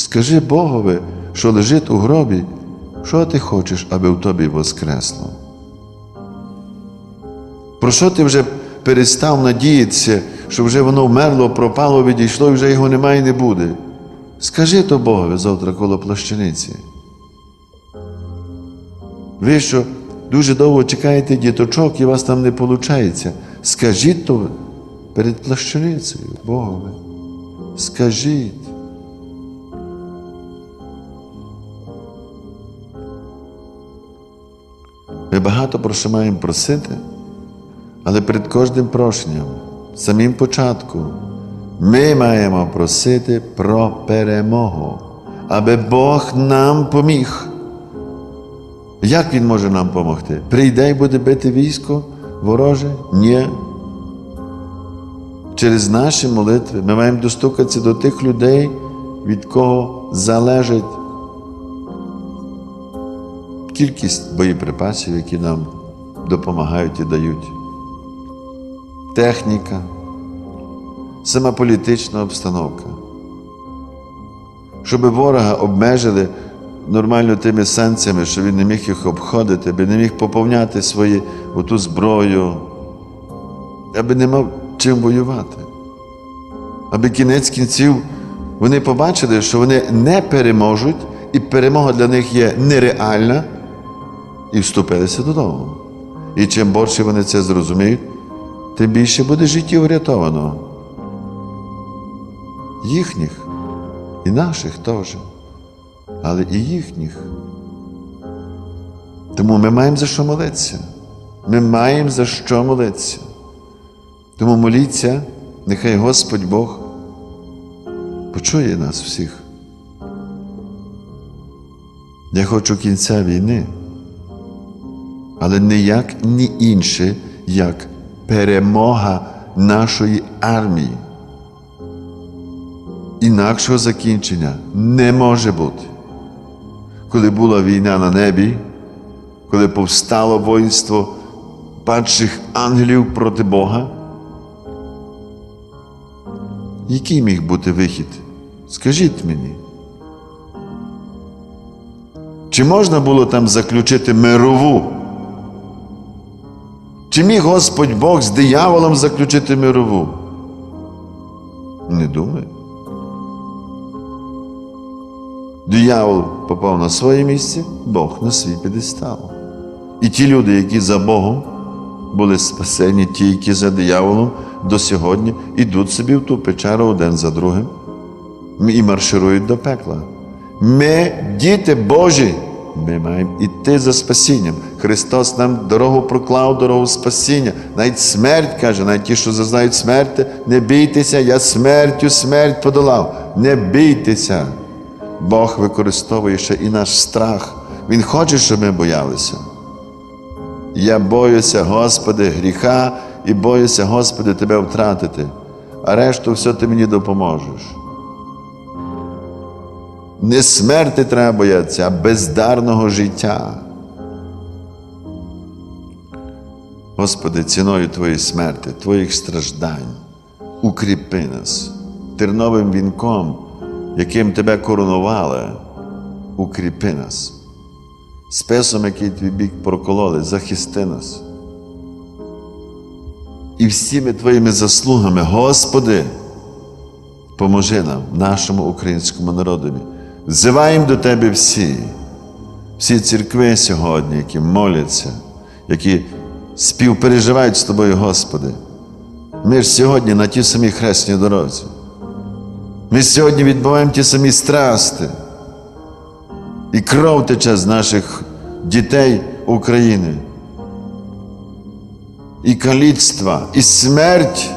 скажи Богові, що лежить у гробі, що ти хочеш, аби в тобі воскресло. Про що ти вже перестав надіятися, що вже воно вмерло, пропало, відійшло і вже його немає і не буде? Скажи то Богові завтра коло плащаниці. Ви що дуже довго чекаєте діточок і вас там не виходить. Скажіть то перед плащаницею Богові. Скажіть. Багато про що маємо просити, але перед кожним прошенням, самим початку, ми маємо просити про перемогу, аби Бог нам поміг. Як Він може нам допомогти? Прийде і буде бити військо вороже? Ні. Через наші молитви ми маємо достукатися до тих людей, від кого залежить кількість боєприпасів, які нам допомагають і дають. Техніка, сама політична обстановка. Щоб ворога обмежили нормально тими санкціями, що він не міг їх обходити, аби не міг поповняти свої оту зброю, аби не мав чим воювати. Аби кінець кінців вони побачили, що вони не переможуть, і перемога для них є нереальна, і вступилися додому. І чим більше вони це зрозуміють, тим більше буде життів врятовано. Їхніх і наших теж, але і їхніх. Тому ми маємо за що молитися. Ми маємо за що молитися. Тому моліться, нехай Господь Бог почує нас всіх. Я хочу кінця війни, але не як ні інше, як перемога нашої армії. Інакшого закінчення не може бути. Коли була війна на небі, коли повстало воїнство падших ангелів проти Бога, який міг бути вихід? Скажіть мені. Чи можна було там заключити мирову? Чи міг Господь Бог з дияволом заключити мирову? Не думаю. Диявол попав на своє місце, Бог на свій підестал. І ті люди, які за Богом були спасені, ті, які за дияволом до сьогодні йдуть собі в ту печеру один за другим і марширують до пекла. Ми, діти Божі, ми маємо йти за спасінням. Христос нам дорогу проклав, дорогу спасіння. Навіть смерть каже, навіть ті, що зазнають смерти, не бійтеся, я смертю смерть подолав. Не бійтеся. Бог використовує ще і наш страх. Він хоче, щоб ми боялися. Я боюся, Господи, гріха і боюся, Господи, Тебе втратити, а решту все ти мені допоможеш. Не смерти треба боятися, а бездарного життя. Господи, ціною Твоєї смерти, Твоїх страждань, укріпи нас терновим вінком, яким Тебе коронували, укріпи нас. Списом, який твій бік прокололи, захисти нас. І всіми Твоїми заслугами, Господи, поможи нам, нашому українському народові. Взиваємо до Тебе всі, всі церкви сьогодні, які моляться, які співпереживають з Тобою, Господи. Ми ж сьогодні на тій самій хресній дорозі. Ми сьогодні відбуваємо ті самі страсти. І кров тече з наших дітей України. І каліцтва, і смерть.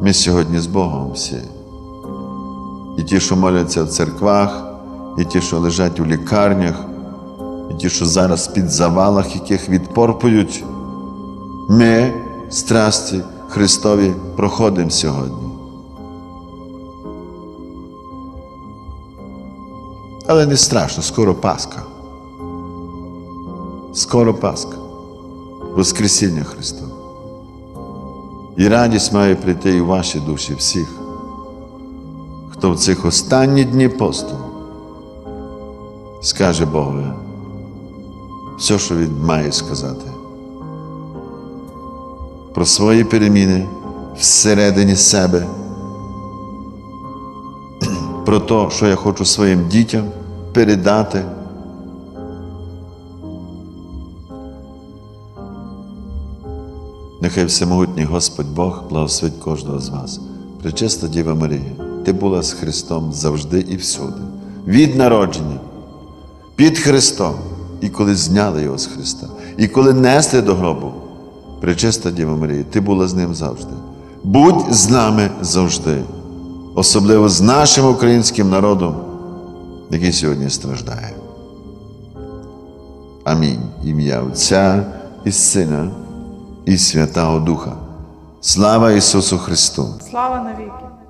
Ми сьогодні з Богом всі. І ті, що моляться в церквах, і ті, що лежать у лікарнях, і ті, що зараз під завалах, яких відпорпують. Ми, страсті Христові, проходимо сьогодні. Але не страшно, скоро Пасха. Скоро Пасха. Воскресіння Христове. І радість має прийти і в ваші душі всіх, то в цих останні дні посту скаже Богові все, що він має сказати. Про свої переміни всередині себе, про те, що я хочу своїм дітям передати. Нехай всемогутній Господь Бог благословить кожного з вас. Пречиста Діва Марія, ти була з Христом завжди і всюди, від народження, під Христом, і коли зняли його з Христа, і коли несли до гробу. Пречиста Діва Марія, ти була з ним завжди. Будь з нами завжди, особливо з нашим українським народом, який сьогодні страждає. Амінь. Ім'я Отця і Сина і Святого Духа. Слава Ісусу Христу! Слава навіки!